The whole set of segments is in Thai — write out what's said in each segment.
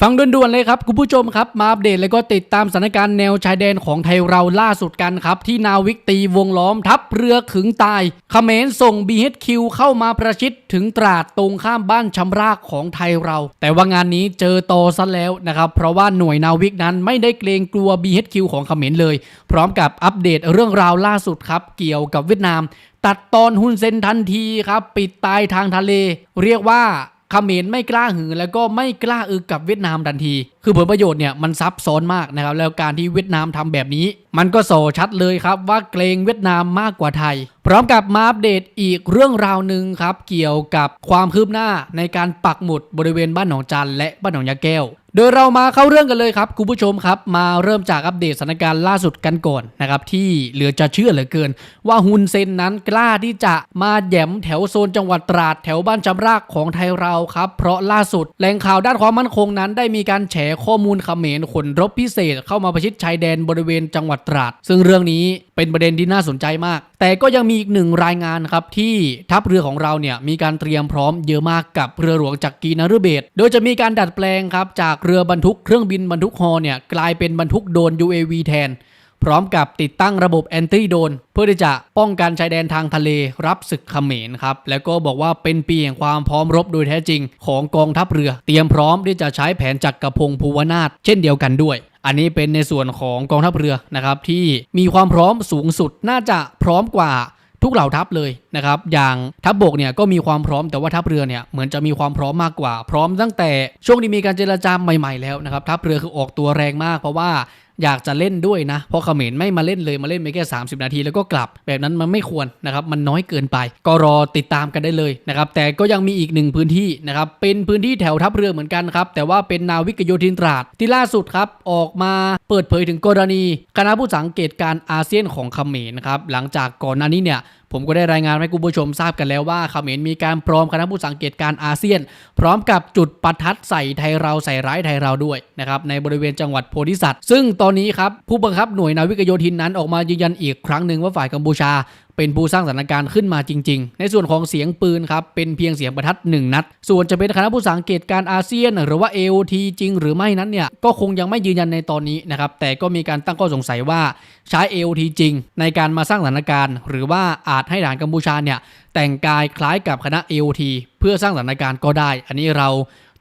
ฟังด่วนๆเลยครับคุณผู้ชมครับมาอัปเดตแล้วก็ติดตามสถานการณ์แนวชายแดนของไทยเราล่าสุดกันครับ ที่นาวิกตีวงล้อมทัพเรือขึงตายเขมรส่ง BHQ เข้ามาประชิดถึงตราดตรงข้ามบ้านชำรากของไทยเรา แต่ว่างานนี้เจอโตอซะแล้วนะครับ เพราะว่าหน่วยนาวิกนั้นไม่ได้เกรงกลัว BHQ ของเขมรเลย พร้อมกับอัปเดตเรื่องราวล่าสุดครับ เกี่ยวกับเวียดนามตัดตอนหุ้นเซนทันทีครับ ปิดตายทางทะเล เรียกว่า เขมรไม่กล้าหือแล้วก็ไม่กล้าอึกกับเวียดนามทันที คือผลประโยชน์เนี่ยมันซับซ้อนมากนะครับแล้วการที่เวียดนามทำแบบนี้ มันก็โซชัดเลยครับว่าเกรงเวียดนามมากกว่าไทย พร้อมกับมาอัปเดตอีกเรื่องราวหนึ่งครับเกี่ยวกับความคืบหน้าในการปักหมุดบริเวณบ้านหนองจันและบ้านหนองยาแก้ว โดยเรามาเข้าเรื่องกันเลยครับคุณผู้ชมครับ มาเริ่มจากอัปเดตสถานการณ์ล่าสุดกันก่อนนะครับที่เหลือจะเชื่อเหลือเกิน ว่าฮุนเซนนั้นกล้าที่จะมาแหยมแถวโซนจังหวัดตราดแถวบ้านจำรากของไทยเราครับเพราะล่าสุดแหล่งข่าวด้านความมั่นคงนั้น ได้มีการแฉข้อมูลเขมรขนรบพิเศษ เข้ามาประชิดชายแดนบริเวณจังหวัดตราด ซึ่งเรื่องนี้เป็นประเด็นที่น่าสนใจมากแต่ก็ยังมีอีกหนึ่งรายงานครับที่ทัพเรือของเราเนี่ยมีการเตรียมพร้อมเยอะมากกับเรือหลวงจักรีนฤเบศโดยจะมีการดัดแปลงครับจากเรือบรรทุกเครื่องบินบรรทุกฮอเนี่ยกลายเป็นบรรทุกโดน UAV แทน พร้อมกับติดตั้งระบบแอนตี้โดน เพื่อที่จะป้องกันชายแดนทางทะเลรับศึกเขมรครับแล้วก็บอกว่าเป็นปีแห่งความพร้อมรบโดยแท้จริง ของกองทัพเรือ เตรียมพร้อมที่จะใช้แผนจักรพงศ์ภูวนาถเช่นเดียวกันด้วย อันนี้เป็นในส่วนของกองทัพเรือนะครับที่มีความพร้อมสูงสุดน่าจะพร้อมกว่าทุกเหล่าทัพเลยนะครับอย่างทัพบบกเนี่ยก็มีความพร้อมแต่ว่าทัพเรือเนี่ยเหมือนจะมีความพร้อมมากกว่า พร้อมตั้งแต่ช่วงที่มีการเจรจาใหม่ๆแล้วนะครับทัพเรือคือออกตัวแรงมากเพราะว่า อยากจะเล่นด้วยนะเพราะเขมรไม่มาเล่นเลยมาเล่นไปแค่ 30 นาทีแล้วก็กลับแบบนั้นมันไม่ควรนะครับมันน้อยเกินไป ก็รอติดตามกันได้เลยนะครับแต่ก็ยังมีอีกหนึ่งพื้นที่นะครับเป็นพื้นที่แถวทัพเรือเหมือนกันครับแต่ว่าเป็นนาวิกโยธินตราดที่ล่าสุดครับออกมาเปิดเผยถึงกรณี คณะผู้สังเกตการณ์อาเซียนของเขมรนะครับหลังจากก่อนหน้านี้เนี่ย ผมก็ได้รายงานให้คุณผู้ชมทราบกันแล้วว่าเขมรมีการพร้อมคณะผู้สังเกตการอาเซียน พร้อมกับจุดประทัดใส่ไทยเราใส่ร้ายไทยเราด้วยนะครับในบริเวณจังหวัดโพธิสัตว์ซึ่งตอนนี้ครับผู้บังคับหน่วยนาวิกโยธินนั้นออกมายืนยันอีกครั้งหนึ่งว่าฝ่ายกัมพูชา เป็นผู้สร้างสถานการณ์ขึ้นมาจริง ๆ ในส่วนของเสียงปืนครับเป็นเพียงเสียงประทัดหนึ่งนัด ส่วนจะเป็นคณะผู้สังเกตการอาเซียน หรือว่า AOT จริง หรือไม่นั้นเนี่ยก็คงยังไม่ยืนยันในตอนนี้นะครับแต่ก็มีการตั้งข้อสงสัยว่าใช้ AOT จริง ในการมาสร้างสถานการณ์ หรือว่าอาจให้ทหารกัมพูชาเนี่ยแต่งกายคล้ายกับคณะ AOT เพื่อสร้างสถานการณ์ก็ได้ อันนี้เรา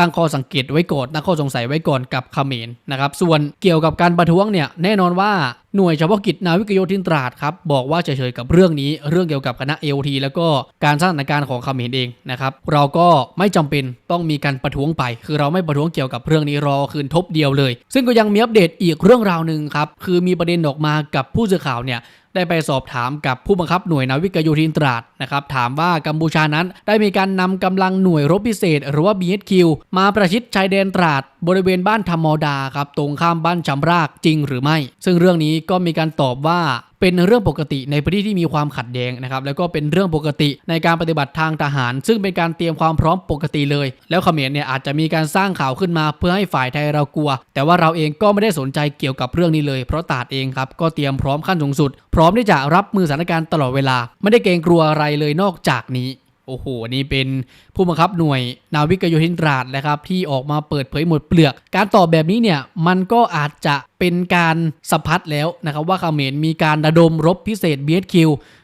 ตั้งข้อสังเกตไว้ก่อนตั้งข้อสงสัยไว้ก่อนกับเขมรนะครับส่วนเกี่ยวกับการประท้วงเนี่ยแน่นอนว่าหน่วยเฉพาะกิจนาวิกโยธินตราดครับบอกว่าเฉยๆกับเรื่องนี้เรื่องเกี่ยวกับคณะ AOT แล้วก็การสร้างสถานการณ์ของเขมรเองนะครับเราก็ไม่จำเป็นต้องมีการประท้วงไป คือเราไม่ประท้วงเกี่ยวกับเรื่องนี้รอคืนทบเดียวเลย ซึ่งก็ยังมีอัปเดตอีกเรื่องราวหนึ่งครับคือมีประเด็นออกมากับผู้สื่อข่าวเนี่ย ได้ไปสอบถามกับผู้บังคับหน่วยนาวิกโยธินตราดนะครับถามว่ากัมพูชานั้นได้มีการนำกำลังหน่วยรบพิเศษ หรือว่า BHQ มาประชิดชายแดนตราดบริเวณบ้านธรรมดาครับตรงข้ามบ้านจำรากจริงหรือไม่ ซึ่งเรื่องนี้ก็มีการตอบว่าเป็นเรื่องปกติในพื้นที่ที่มีความขัดแย้งนะครับแล้วก็เป็นเรื่องปกติในการปฏิบัติทางทหาร ซึ่งเป็นการเตรียมความพร้อมปกติเลย แล้วเขมรเนี่ยอาจจะมีการสร้างข่าวขึ้นมา เพื่อให้ฝ่ายไทยเรากลัว แต่ว่าเราเองก็ไม่ได้สนใจเกี่ยวกับเรื่องนี้เลย เพราะตาดเองครับก็เตรียมพร้อมขั้นสูงสุด พร้อมที่จะรับมือสถานการณ์ตลอดเวลา ไม่ได้เกรงกลัวอะไรเลยนอกจากนี้ โอ้โหนี่เป็นผู้บังคับหน่วยนาวิกโยธินตราดนะครับที่ออกมาเปิดเผยหมดเปลือก การตอบแบบนี้เนี่ยมันก็อาจจะเป็นการสะพัดแล้วนะครับว่าเขมรมีการระดมรบพิเศษ BHQ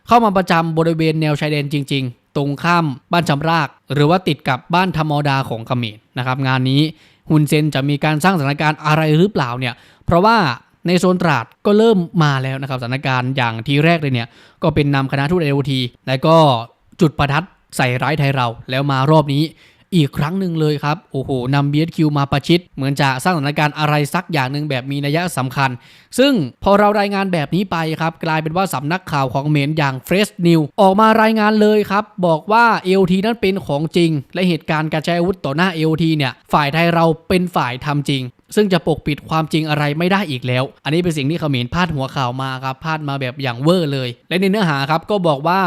เข้ามาประจำบริเวณแนวชายแดนจริง ๆ ตรงข้ามบ้านชำราก หรือว่าติดกับบ้านธรรมดาของเขมรนะครับงานนี้ฮุนเซนจะมีการสร้างสถานการณ์อะไรหรือเปล่าเนี่ยเพราะว่าในโซนตราดก็เริ่มมาแล้วนะครับสถานการณ์อย่างทีแรกเลยเนี่ยก็เป็นนำคณะทูตเอโอทีและก็จุดประทัด ใส่ร้ายไทยเราแล้วมารอบนี้อีกครั้งหนึ่งเลยครับ โอ้โหนำ BSQ มาประชิด เหมือนจะสร้างสถานการณ์อะไรสักอย่างหนึ่งแบบมีนัยสำคัญ ซึ่งพอเรารายงานแบบนี้ไปครับ กลายเป็นว่าสำนักข่าวของเมนอย่าง Fresh New ออกมารายงานเลยครับ บอกว่า LT นั้นเป็นของจริง และเหตุการณ์การใช้อาวุธต่อหน้า LT เนี่ย ฝ่ายไทยเราเป็นฝ่ายทำจริง ซึ่งจะปกปิดความจริงอะไรไม่ได้อีกแล้ว อันนี้เป็นสิ่งที่เขมรพาดหัวข่าวมาครับพาดมาแบบอย่างเวอร์เลย และในเนื้อหาครับก็บอกว่า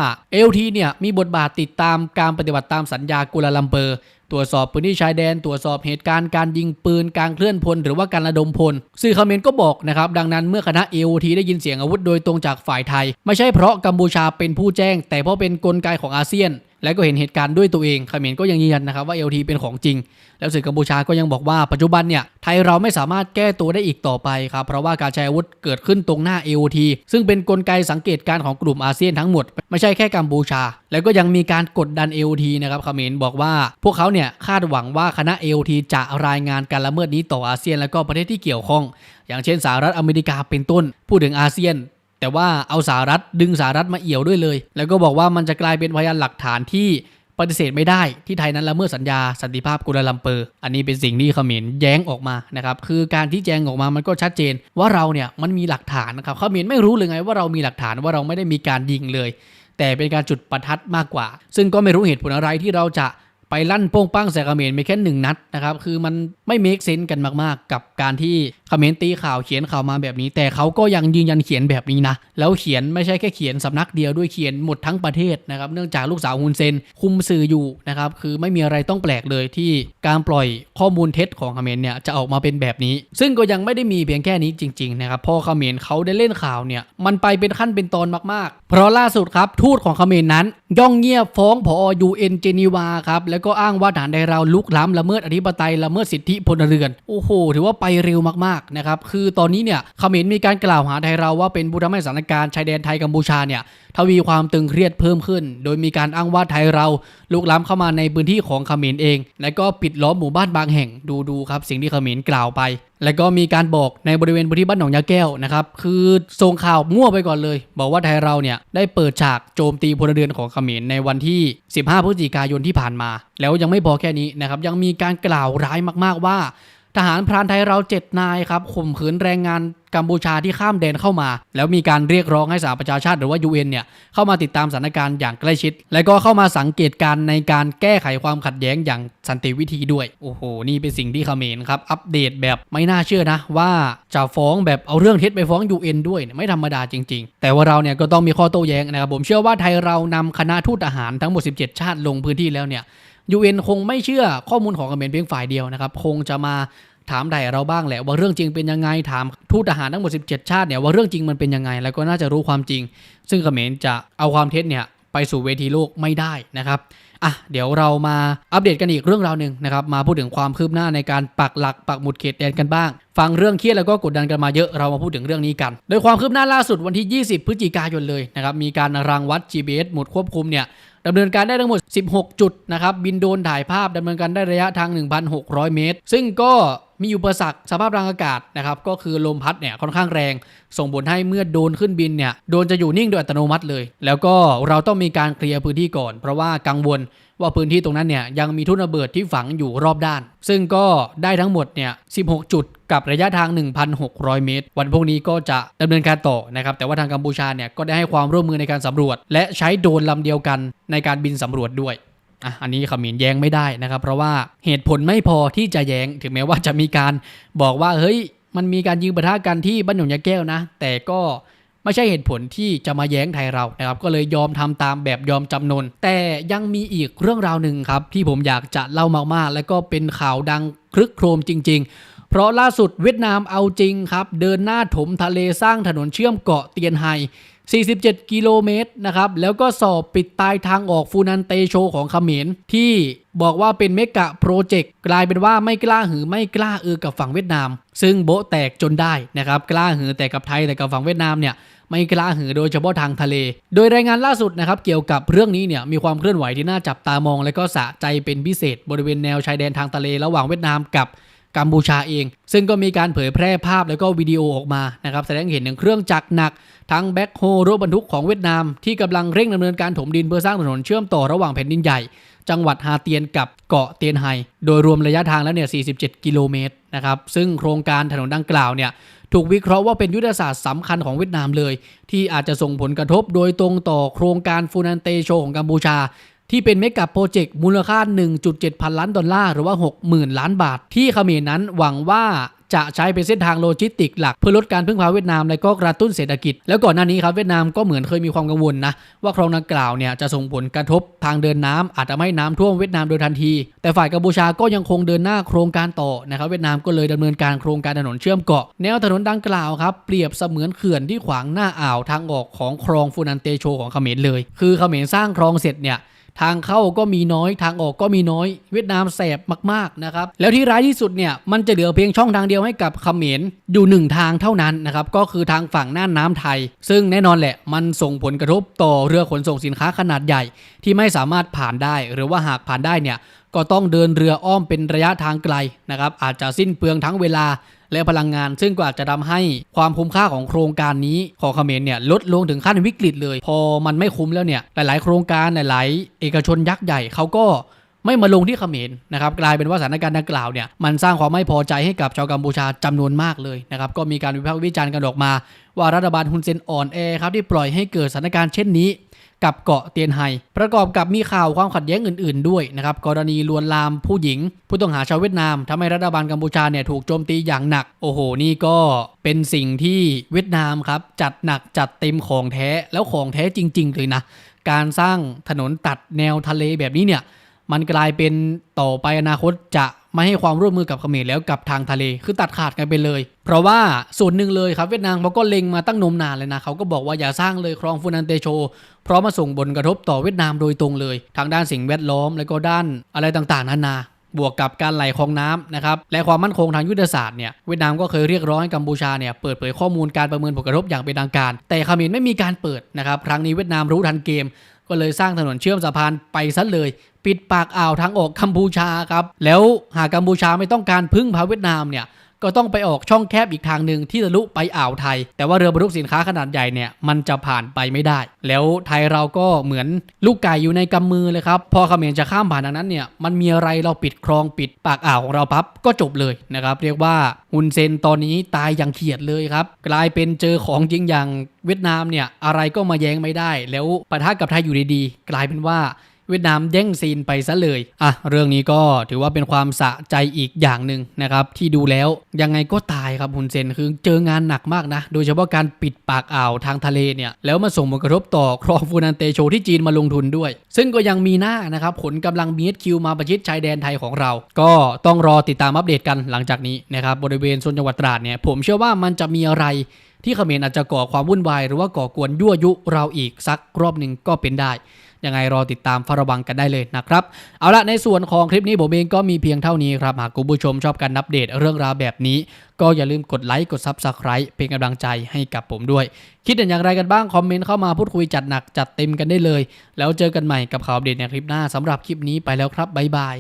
LT เนี่ยมีบทบาทติดตามการปฏิบัติตามสัญญากัวลาลัมเปอร์ตรวจสอบพื้นที่ชายแดน ตรวจสอบเหตุการณ์การยิงปืน การเคลื่อนพล หรือว่าการระดมพล สื่อเขมรก็บอกนะครับ ดังนั้นเมื่อคณะ AOT ได้ยินเสียงอาวุธโดยตรงจากฝ่ายไทย ไม่ใช่เพราะกัมพูชาเป็นผู้แจ้ง แต่เพราะเป็นกลไกของอาเซียน และก็เห็นเหตุการณ์ด้วยตัวเองเขมรก็ยังยืนยันนะครับว่า LT เป็นของจริง แล้วสื่อกัมพูชาก็ยังบอกว่าปัจจุบันเนี่ยไทยเราไม่สามารถแก้ตัวได้อีกต่อไปครับเพราะว่าการใช้อาวุธเกิดขึ้นตรงหน้า AOT ซึ่งเป็นกลไกสังเกตการณ์ของกลุ่มอาเซียนทั้งหมด ไม่ใช่แค่กัมพูชา แล้วก็ยังมีการกดดัน AOT นะครับเขมรบอกว่าพวกเขาเนี่ยคาดหวังว่าคณะ AOT จะรายงานการละเมิดนี้ต่ออาเซียนและก็ประเทศที่เกี่ยวข้อง อย่างเช่นสหรัฐอเมริกาเป็นต้น พูดถึงอาเซียน แต่ว่าเอาสหรัฐดึงสหรัฐมาเอี่ยวด้วยเลย แล้วก็บอกว่ามันจะกลายเป็นพยานหลักฐานที่ปฏิเสธไม่ได้ที่ไทยนั้นละเมิดสัญญาสันติภาพกุลาลัมเปอร์ อันนี้เป็นสิ่งที่เขมรแย้งออกมานะครับคือการที่แจ้งออกมามันก็ชัดเจนว่าเราเนี่ยมันมีหลักฐานนะครับเขมรไม่รู้เลยไงว่าเรามีหลักฐานว่าเราไม่ได้มีการยิงเลย แต่เป็นการจุดประทัดมากกว่า ซึ่งก็ไม่รู้เหตุผลอะไรที่เราจะไปลั่นโป้งป้างใส่เขมรไม่แค่หนึ่งนัดนะครับคือมันไม่เมคเซนส์กันมากๆ กับการที่ เขมรตีข่าวเขียนข่าวมาแบบนี้ แต่เขาก็ยังยืนยันเขียนแบบนี้นะ แล้วเขียนไม่ใช่แค่เขียนสำนักเดียวด้วยเขียนหมดทั้งประเทศนะครับเนื่องจากลูกสาวฮุนเซนคุมสื่ออยู่นะครับคือไม่มีอะไรต้องแปลกเลยที่การปล่อยข้อมูลเท็จของเขมรเนี่ยจะออกมาเป็นแบบนี้ ซึ่งก็ยังไม่ได้มีเพียงแค่นี้จริงๆนะครับพอเขมรเขาได้เล่นข่าวเนี่ยมันไปเป็นขั้นเป็นตอนมากๆ เพราะล่าสุดครับทูตของเขมรนั้น ย่องเงียบฟ้องผอยูเอ็นเจนีวาครับแล้วก็อ้างว่าฐานใดเราลุกล้ำละเมิดอธิปไตยละเมิดสิทธิพลเรือนโอ้โหถือว่าไปเร็วมากๆนะครับ คือตอนนี้เนี่ยเขมรมีการกล่าวหาไทยเราว่าเป็นผู้ทำให้สถานการณ์ชายแดนไทยกัมพูชาเนี่ยทวีความตึงเครียดเพิ่มขึ้น โดยมีการอ้างว่าไทยเราลุกล้ำเข้ามาในพื้นที่ของเขมรเอง และก็ปิดล้อมหมู่บ้านบางแห่งดูดูครับสิ่งที่เขมรกล่าวไป แล้วก็มีการบอกในบริเวณพื้นที่บ้านหนองยาแก้วนะครับคือส่งข่าวมั่วไปก่อนเลย บอกว่าไทยเราเนี่ยได้เปิดฉากโจมตีพลเรือนของเขมรในวันที่ 15 พฤศจิกายนที่ผ่านมา แล้วยังไม่พอแค่นี้นะครับยังมีการกล่าวร้ายมาก ๆว่า ทหารพรานไทยเราเจ็ดนายครับข่มขืนแรงงานกัมพูชาที่ข้ามแดนเข้ามา แล้วมีการเรียกร้องให้สหประชาชาติหรือว่า UN เนี่ยเข้ามาติดตามสถานการณ์อย่างใกล้ชิด และก็เข้ามาสังเกตการณ์ในการแก้ไขความขัดแย้งอย่างสันติวิธีด้วย โอ้โห นี่เป็นสิ่งที่เขมรครับ อัปเดตแบบไม่น่าเชื่อนะ ว่าจะฟ้องแบบเอาเรื่องเท็จไปฟ้อง UN ด้วยเนี่ยไม่ธรรมดาจริง ๆ แต่ว่าเราเนี่ยก็ต้องมีข้อโต้แย้งนะครับผมเชื่อว่าไทยเรานำคณะทูตทหารทั้งหมด 17 ชาติลงพื้นที่แล้วเนี่ย UN คงไม่เชื่อข้อมูลของเขมรเพียงฝ่ายเดียวนะครับ คงจะมาถามไถ่เราบ้างแหละว่าเรื่องจริงเป็นยังไงถามทูตทหารทั้งหมด 17 ชาติเนี่ยว่าเรื่องจริงมันเป็นยังไง แล้วก็น่าจะรู้ความจริง ซึ่งเขมรจะเอาความเท็จเนี่ยไปสู่เวทีโลกไม่ได้นะครับอะเดี๋ยวเรามาอัปเดตกันอีกเรื่องราวหนึ่งนะครับ มาพูดถึงความคืบหน้าในการปักหลักปักหมุดเขตแดนกันบ้าง ฟังเรื่องเครียดแล้วก็กดดันกันมาเยอะเรามาพูดถึงเรื่องนี้กัน โดยความคืบหน้าล่าสุดวันที่ 20 พฤศจิกายนเลยนะครับมีการรังวัด GPS หมุดควบคุมเนี่ย ดำเนินการได้ทั้งหมด 16 จุดนะครับ บินโดนถ่ายภาพดำเนินการได้ระยะทาง 1,600 เมตร ซึ่งก็มีอุปสรรคสภาพรางอากาศนะครับ ก็คือลมพัดเนี่ยค่อนข้างแรง ส่งผลให้เมื่อโดนขึ้นบินเนี่ย โดนจะอยู่นิ่งโดยอัตโนมัติเลย แล้วก็เราต้องมีการเคลียร์พื้นที่ก่อน เพราะว่ากังวล ว่าพื้นที่ตรงนั้นเนี่ยยังมีทุ่นระเบิดที่ฝังอยู่รอบด้าน ซึ่งก็ได้ทั้งหมดเนี่ย 16 จุดกับระยะทาง 1,600 เมตร วันพวกนี้ก็จะดำเนินการต่อนะครับ แต่ว่าทางกัมพูชาเนี่ยก็ได้ให้ความร่วมมือในการสำรวจ และใช้โดรนลำเดียวกันในการบินสำรวจด้วยอะอันนี้ขมรแย้งไม่ได้นะครับ เพราะว่าเหตุผลไม่พอที่จะแย้ง ถึงแม้ว่าจะมีการบอกว่าเฮ้ยมันมีการยิงประทะกันที่บ้านหยงยาแก้วนะ แต่ก็ ไม่ใช่เหตุผลที่จะมาแย้งไทยเรานะครับก็เลยยอมทำตามแบบยอมจำนน แต่ยังมีอีกเรื่องราวหนึ่งครับที่ผมอยากจะเล่ามากๆ และก็เป็นข่าวดังคลึกโครมจริง ๆ เพราะล่าสุดเวียดนามเอาจริงครับ เดินหน้าถมทะเลสร้างถนนเชื่อมเกาะเตียนไฮ 47 กิโลเมตรนะครับ แล้วก็สอบปิดตายทางออกฟูนันเตโชของเขมรที่บอกว่าเป็นเมกะโปรเจกต์กลายเป็นว่าไม่กล้าหือไม่กล้าเออกับฝั่งเวียดนาม ซึ่งโบแตกจนได้นะครับกล้าหือแต่กับไทยแต่กับฝั่งเวียดนามเนี่ยไม่กล้าหือโดยเฉพาะทางทะเล โดยรายงานล่าสุดนะครับเกี่ยวกับเรื่องนี้เนี่ยมีความเคลื่อนไหวที่น่าจับตามอง และก็สะใจเป็นพิเศษบริเวณแนวชายแดนทางทะเลระหว่างเวียดนามกับ กัมพูชาเอง ซึ่งก็มีการเผยแพร่ภาพแล้วก็วิดีโอออกมานะครับแสดงเห็นถึงเครื่องจักรหนัก ทั้งแบ็คโฮรถบรรทุกของเวียดนาม ที่กำลังเร่งดำเนินการถมดินเพื่อสร้างถนนเชื่อมต่อระหว่างแผ่นดินใหญ่ จังหวัดฮาเตียนกับเกาะเตียนไฮโดยรวมระยะทางแล้วเนี่ย 47 กิโลเมตรนะครับซึ่งโครงการถนนดังกล่าวเนี่ยถูกวิเคราะห์ว่าเป็นยุทธศาสตร์สำคัญของเวียดนามเลย ที่อาจจะส่งผลกระทบโดยตรงต่อโครงการฟูนันเตโชของกัมพูชา ที่เป็นเมกะโปรเจกต์มูลค่า 1.7 พันล้านดอลลาร์หรือว่า 60,000 ล้านบาท ที่เขมรนั้นหวังว่าจะใช้เป็นเส้นทางโลจิสติกหลักเพื่อลดการพึ่งพาเวียดนามและก็กระตุ้นเศรษฐกิจ แล้วก่อนหน้านี้ครับเวียดนามก็เหมือนเคยมีความกังวลนะว่าโครงดังกล่าวเนี่ยจะส่งผลกระทบทางเดินน้ำอาจจะไม่น้ำท่วมเวียดนามโดยทันที แต่ฝ่ายกัมพูชาก็ยังคงเดินหน้าโครงการต่อนะครับเวียดนามก็เลยดำเนินการโครงการถนนเชื่อมเกาะ แนวถนนดังกล่าวครับเปรียบเสมือนเขื่อนที่ขวางหน้าอ่าวทางออกของคลองฟูนันเตโชของเขมรเลย คือเขมรสร้างคลองเสร็จเนี่ย ทางเข้าก็มีน้อย ทางออกก็มีน้อย เวียดนามแสบมากๆนะครับแล้วที่ร้ายที่สุดเนี่ยมันจะเหลือเพียงช่องทางเดียวให้กับเขมรอยู่หนึ่งทางเท่านั้นนะครับก็คือทางฝั่งน่านน้ำไทย ซึ่งแน่นอนแหละมันส่งผลกระทบต่อเรือขนส่งสินค้าขนาดใหญ่ ที่ไม่สามารถผ่านได้ หรือว่าหากผ่านได้เนี่ยก็ต้องเดินเรืออ้อมเป็นระยะทางไกลนะครับอาจจะสิ้นเปลืองทั้งเวลา และพลังงาน ซึ่งก็อาจจะทำให้ความคุ้มค่าของโครงการนี้ของเขมรเนี่ยลดลงถึงขั้นวิกฤตเลย พอมันไม่คุ้มแล้วเนี่ยหลาย ๆ โครงการหลาย ๆ เอกชนยักษ์ใหญ่เขาก็ไม่มาลงที่เขมรนะครับกลายเป็นว่าสถานการณ์ดังกล่าวเนี่ยมันสร้างความไม่พอใจให้กับชาวกัมพูชาจำนวนมากเลยนะครับก็มีการวิพากษ์วิจารณ์กันออกมา ว่ารัฐบาลฮุนเซนอ่อนแอครับที่ปล่อยให้เกิดสถานการณ์เช่นนี้ กับเกาะเตียนไฮประกอบกับมีข่าวความขัดแย้งอื่น ๆ ด้วยนะครับกรณีลวนลามผู้หญิง ผู้ต้องหาชาวเวียดนามทำให้รัฐบาลกัมพูชาเนี่ยถูกโจมตีอย่างหนัก โอ้โห นี่ก็เป็นสิ่งที่เวียดนามครับจัดหนักจัดเต็มของแท้แล้วของแท้จริง ๆ เลยนะ การสร้างถนนตัดแนวทะเลแบบนี้เนี่ยมันกลายเป็นต่อไปอนาคตจะ ไม่ให้ความร่วมมือกับเขมรแล้วกับทางทะเลคือตัดขาดกันไปเลย เพราะว่าส่วนหนึ่งเลยครับเวียดนามเขาก็เล็งมาตั้งนมนานเลยนะเขาก็บอกว่าอย่าสร้างเลยคลองฟูนันเตโช เพราะมาส่งผลกระทบต่อเวียดนามโดยตรงเลย ทางด้านสิ่งแวดล้อมและก็ด้านอะไรต่างๆ นานาบวกกับการไหลของน้ำนะครับและความมั่นคงทางยุทธศาสตร์เนี่ยเวียดนามก็เคยเรียกร้องให้กัมพูชาเนี่ยเปิดเผยข้อมูลการประเมินผลกระทบอย่างเป็นทางการ แต่เขมรไม่มีการเปิดนะครับครั้งนี้เวียดนามรู้ทันเกม ก็เลยสร้างถนนเชื่อมสะพานไปซะเลย ปิดปากอ่าวทางออกกัมพูชาครับ แล้วหากกัมพูชาไม่ต้องการพึ่งพาเวียดนามเนี่ย ก็ต้องไปออกช่องแคบอีกทางหนึ่งที่ทะลุไปอ่าวไทย แต่ว่าเรือบรรทุกสินค้าขนาดใหญ่เนี่ยมันจะผ่านไปไม่ได้ แล้วไทยเราก็เหมือนลูกไก่อยู่ในกำมือเลยครับพอเขมรจะข้ามผ่านทางนั้นเนี่ยมันมีอะไรเราปิดคลองปิดปากอ่าวของเราปั๊บก็จบเลยนะครับเรียกว่าฮุนเซนตอนนี้ตายอย่างเขียดเลยครับกลายเป็นเจอของจริงอย่างเวียดนามเนี่ยอะไรก็มาแย้งไม่ได้ แล้วปะทะกับไทยอยู่ดีๆกลายเป็นว่า เวียดนามแย่งซีนไปซะเลยอะเรื่องนี้ก็ถือว่าเป็นความสะใจอีกอย่างหนึ่งนะครับที่ดูแล้วยังไงก็ตายครับฮุนเซนคือเจองานหนักมากนะ โดยเฉพาะการปิดปากอ่าวทางทะเลเนี่ยแล้วมาส่งผลกระทบต่อครองฟูนันเตโชที่จีนมาลงทุนด้วย ซึ่งก็ยังมีหน้านะครับขนกำลัง BHQ มาประชิดชายแดนไทยของเรา ก็ต้องรอติดตามอัปเดตกันหลังจากนี้นะครับบริเวณโซนจังหวัดตราดเนี่ยผมเชื่อว่ามันจะมีอะไรที่เขมรอาจจะก่อความวุ่นวายหรือว่าก่อกวนยั่วยุเราอีกสักรอบหนึ่งก็เป็นได้ ยังไงรอติดตามเฝ้าระวังกันได้เลยนะครับ เอาละในส่วนของคลิปนี้ผมเองก็มีเพียงเท่านี้ครับ หากคุณผู้ชมชอบการอัปเดตเรื่องราวแบบนี้ ก็อย่าลืมกดไลค์กดซับสไคร b ์เป็นกำลังใจให้กับผมด้วย คิดเห็นอย่างไรกันบ้าง คอมเมนต์เข้ามาพูดคุยจัดหนักจัดเต็มกันได้เลย แล้วเจอกันใหม่กับข่าวเด็ดในคลิปหน้าสำหรับคลิปนี้ไปแล้วครับบ๊ายบาย